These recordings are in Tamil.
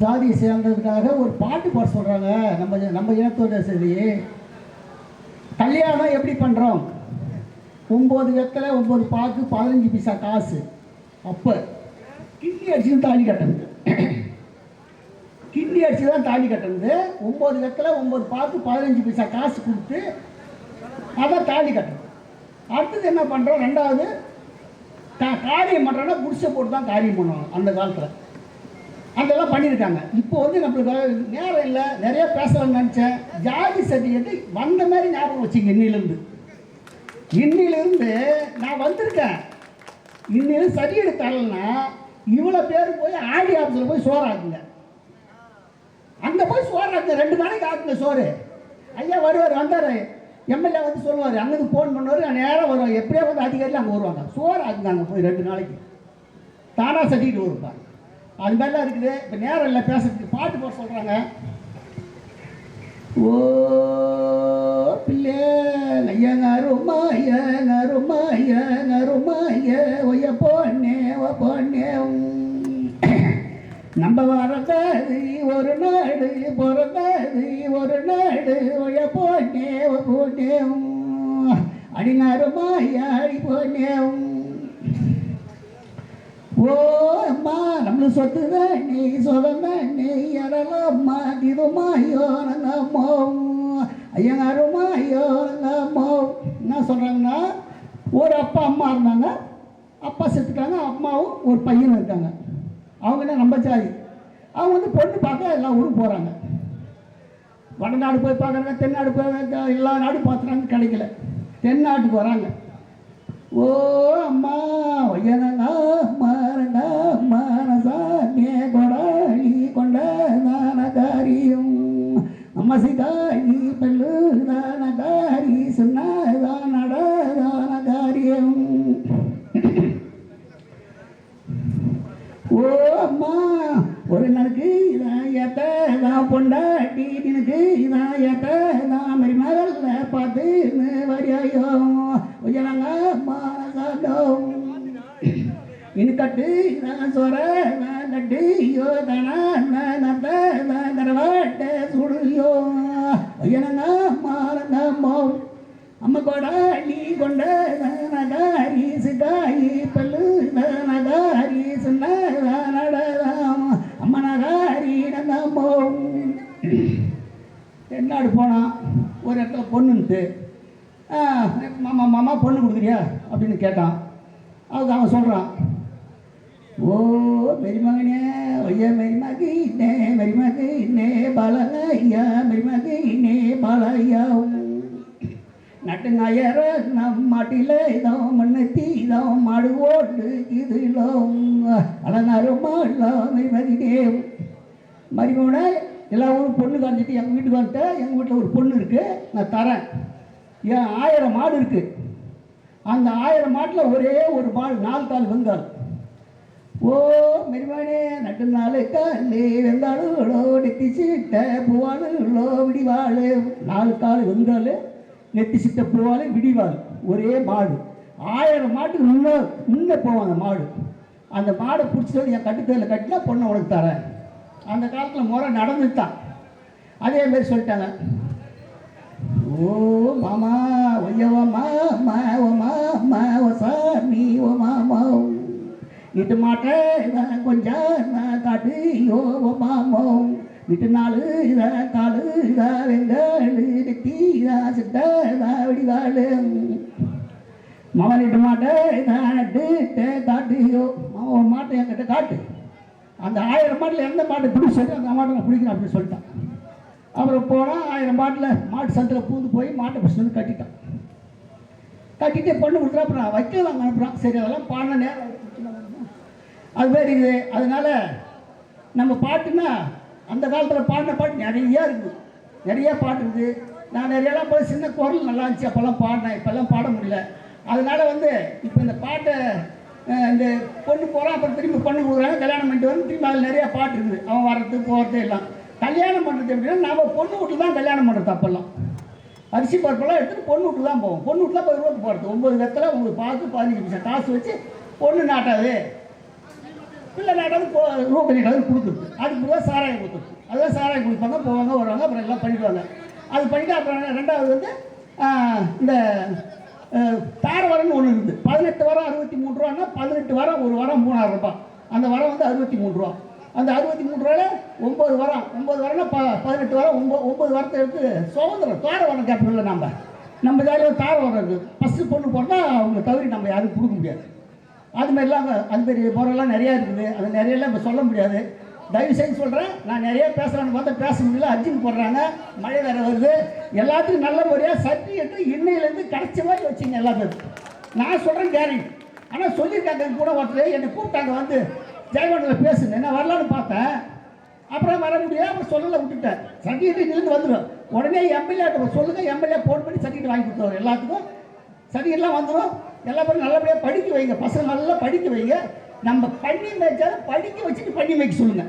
சாதியை சேர்ந்ததுக்காக ஒரு பாட்டு பாட சொல்கிறாங்க நம்ம நம்ம இனத்தோட சரி. கல்யாணம் எப்படி பண்ணுறோம் ஒம்பது வெத்தலை ஒம்பது பாக்கு பதினஞ்சு பைசா காசு. அப்போ கிண்ணி அடிச்சு தாலி கட்டணுது கிண்ணி அடிச்சு தான் தாலி கட்டணுது ஒம்பது வெத்தலை ஒம்பது பாக்கு பதினஞ்சு பைசா காசு கொடுத்து அதான் தாலி கட்டணும் அடுத்தது என்ன பண்ணுறோம் ரெண்டாவது கா காரியம் பண்ணுறோன்னா குடிசை போட்டு தான் காரியம் பண்ணுவாங்க அந்த காலத்தில். அதெல்லாம் பண்ணியிருக்காங்க. இப்போ வந்து நம்மளுக்கு நேரம் இல்லை. நிறைய பேசலாம்னு நினச்சேன். ஜாதி சர்டிஃபிகேட் வந்த மாதிரி ஞாபகம் வச்சுங்க இன்னிலேருந்து. இன்னிலிருந்து நான் வந்திருக்கேன். இன்னிலிருந்து சர்டிஃபிகேட் தரலன்னா இவ்வளோ பேர் போய் ஆடி ஆஃபீஸில் போய் சோறாக்குங்க. அங்கே போய் சோறாக்குங்க. ரெண்டு நாளைக்கு ஆக்குங்க சோறு. ஐயா வருவார் வந்தார். எம்எல்ஏ வந்து சொல்லுவார் அங்கேருந்து ஃபோன் பண்ணுவார். நேராக வருவாங்க எப்படியோ வந்து அதிகாரிகள் அங்கே வருவாங்க. சோறு ஆக்குங்க அங்கே போய் ரெண்டு நாளைக்கு. தானாக சர்டிஃபிகேட் வருப்பாங்க அது மாதிரிலாம் இருக்குது. இப்போ நேரம் இல்லை பேசுறதுக்கு. பாட்டு போட சொல்கிறாங்க ஓ பிள்ளை ஐயங்காருமா ஐயங்காருமா ஐயங்காருமா ஐய ஒய்ய பொண்ணே ஓ பொண்ணே. நம்ம வரதாது ஒரு நாடு பிறந்தாது ஒரு நாடு ஒய்ய பொண்ணே ஓ பொண்ணே. அடினாருமா அடி பொண்ணே. ஓ அம்மா நம்மளுக்கு சொத்து நீ சொதம் நீ இதுமா ஐயோ நாங்கள் அம்மா என்ன சொல்கிறாங்கன்னா ஒரு அப்பா அம்மா இருந்தாங்க. அப்பா செத்துட்டாங்க அம்மாவும் ஒரு பையனும் இருக்காங்க. அவங்க என்ன நம்ம ஜாதி அவங்க வந்து பொண்ணு பார்க்க எல்லா ஊரும் போகிறாங்க வடநாடு போய் பார்க்குறாங்க தென்னாடு போய் எல்லா நாடும் பார்த்துறாங்க கிடைக்கல. தென்னாட்டுக்கு வராங்க. ஓ அம்மா எனக்கு இதான் ஏத்த தான் மகள பார்த்து வரியாயோ உயரங்க மானகாட்டம் நான் சொர நான் கட்டு ஐயோ தானா நான் நத்த நான் கரவாட்ட சுடுயோ உயரங்க மானங்கம்மோ அம்ம கொடாளி கொண்ட நகாரி சிதாயி மாமா பொண்ணு கொடுக்குறியா? அப்படின்னு கேட்டான். அதுக்கு அவன் சொல்கிறான் ஓ மெரிமகனே ஒய்ய மெரிமகினே மெரிமாக்கு இன்னே மெரிமகினே பாலையா. நட்டுங்காயர நம் மாட்டில இதோ மண்ணத்தி இதோ மாடு ஓட்டு இது இதுலோ அலங்காரமா மெரிமதினே மரிமோனே எல்லா ஊரும் பொண்ணு காஞ்சிட்டு எங்கள் வீட்டுக்கு வந்துட்டேன் எங்கள் வீட்டில் ஒரு பொண்ணு இருக்குது நான் தரேன். ஏன் ஆயிரம் மாடு இருக்குது அந்த ஆயிரம் மாட்டில் ஒரே ஒரு மாடு நாலு கால் வெங்கால் ஓ மெரிவானே நட்டு நாலு காலே வெந்தாளுகளோ நெத்தி சீட்ட பூவாளுகளோ விடிவாள். நாலு கால் வெங்கால் நெத்தி சிட்ட பூவாள் விடிவாள். ஒரே மாடு. ஆயிரம் மாட்டுக்கு முன்னே முன்னே போவோம் அந்த மாடு. அந்த மாடை பிடிச்சது என் கட்டுத்தேரில் கட்டினா பொண்ணை உனக்கு தரேன். அந்த காலத்தில் முறை நடந்துட்டான் அதே மாதிரி சொல்லிட்டாங்க. ஓ மாமா இட்டு மாட்டேன் கொஞ்சம் காட்டு யோ ஓ விட்டு நாலு காலு இதா வெங்காலு நெத்தி இதா சிட்ட மவன் மாமன் இட்டு மாட்டேன் நான் நட்டு காட்டு யோ மாட்டை என்கிட்ட காட்டு. அந்த ஆயிரம் மாட்டில் எந்த மாட்டை பிடிச்சி அந்த மாட்டை நான் பிடிக்கிறேன் அப்படின்னு சொல்லிட்டான். அப்புறம் போனால் ஆயிரம் மாட்டில் மாட்டு சந்தில் பூந்து போய் மாட்டை பிடிச்சி வந்து கட்டிட்டான். கட்டிட்டு பொண்ணு கொடுத்துட்டா அப்புறம் வைக்கலாம் அனுப்புறான் அனுப்புகிறான் சரி அதெல்லாம் பாடின நேரம் அது மாதிரி இருக்குது அதனால நம்ம பாட்டுன்னா அந்த காலத்தில் பாடின பாட்டு நிறையா இருக்குது நிறையா பாட்டு இருக்குது நான் நிறையெல்லாம் போய் சின்ன குரல் நல்லா இருந்துச்சு. அப்போல்லாம் பாடினேன். இப்போல்லாம் பாட முடியல. அதனால் வந்து இப்போ இந்த பாட்டை இந்த பொண்ணு போகிறான் அப்புறம் திரும்பி பொண்ணு கொடுக்குறாங்க. கல்யாணம் பண்ணிட்டு வந்து திரும்பி அதில் நிறையா பாட்டு இருக்குது. அவன் வர்றது போகிறது எல்லாம். கல்யாணம் பண்ணுறது எப்படின்னா நாம் பொண்ணு வீட்டு தான் கல்யாணம் பண்ணுறது அப்போல்லாம் அரிசி பருப்பெல்லாம் எடுத்துகிட்டு பொண்ணு வீட்டு தான் போவோம். பொண்ணு வீட்டில் போய் ரோட்டு போகிறது ஒம்பது வெத்தலை உங்களுக்கு பார்த்து பதினஞ்சு நிமிஷம். காசு வச்சு பொண்ணு நாட்டாது. இல்லை நாட்டாவது போ ரோட்டரி கலர் கொடுக்குறது அதுக்கு பிறகு சாராயம் கொடுத்துருக்கு அதுதான் சாராயம் கொடுப்பாங்க போவாங்க வருவாங்க அப்புறம் எல்லாம் பண்ணிடுவாங்க அது பண்ணிட்டு அப்புறம் ரெண்டாவது வந்து இந்த ஆஹ், தார வரம்னு ஒன்று இருக்குது. பதினெட்டு வாரம் அறுபத்தி மூணு ரூபான்னா பதினெட்டு வாரம் ஒரு வாரம் மூணாயிரம் ரூபாய். அந்த வாரம் வந்து அறுபத்தி மூணு ரூபா அந்த அறுபத்தி மூணு ரூபாயில் ஒம்பது வாரம் ஒம்பது வாரம்னா ப பதினெட்டு வாரம் ஒம்பது ஒம்பது வாரத்தை எடுத்து சுதந்திரம் தார வரம் இல்லை நம்ம. நம்ம ஜாலியாக தார வரம் இருக்குது ஃபஸ்ட்டு பொண்ணு போட்டால் அவங்க தவறி நம்ம யாரும் கொடுக்க முடியாது. அது மாதிரிலாம் அது மாதிரி பொருளெல்லாம் நிறையா இருக்குது. அது நிறையெல்லாம் இப்போ சொல்ல முடியாது. தயவு செய்து சொல்கிறேன் நான் நிறைய பேசுகிறேன்னு பார்த்தா பேச முடியல. அர்ஜுன் போடுறாங்க மழை வேறு வருது. எல்லாத்துக்கும் நல்ல முறையாக சர்டிஃபிகேட்டு இன்னையிலேருந்து கிடைச்ச மாதிரி வச்சுங்க எல்லா நான் சொல்கிறேன் கேரண்டி ஆனால் சொல்லியிருக்காங்க கூட ஒருத்தர் என்னை கூப்பிட்டாங்க வந்து ஜெயகொண்டில் பேசுங்க. நான் வரலான்னு பார்த்தேன். அப்புறம் வர முடியாது அப்புறம் சொல்லலை விட்டுட்டேன். சர்டிஃபிகேட் இங்கிருந்து வந்துடும் உடனே எம்எல்ஏ சொல்லுங்கள் எம்எல்ஏ ஃபோன் பண்ணி சர்டிஃபிகேட் வாங்கி கொடுத்துருவோம் எல்லாத்துக்கும் சர்டிஃபிகேட்லாம் வந்துடும் எல்லா பேரும் நல்லபடியாக படிக்க வைங்க. பசங்க நல்லா படிக்க வைங்க. நம்ம பண்ணி மேய்ச்சாலும் படிக்க வச்சுட்டு பண்ணி மேய்க்க சொல்லுங்க.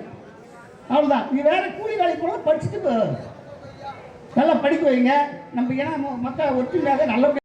அவ்வளோதான் நீ வேற கூலி வேலைக்கு போனால் படிச்சுட்டு போ. நல்லா படிக்க வைங்க. நம்ம ஏன்னா மக்கள் ஒற்றுமையாக நல்லபடியாக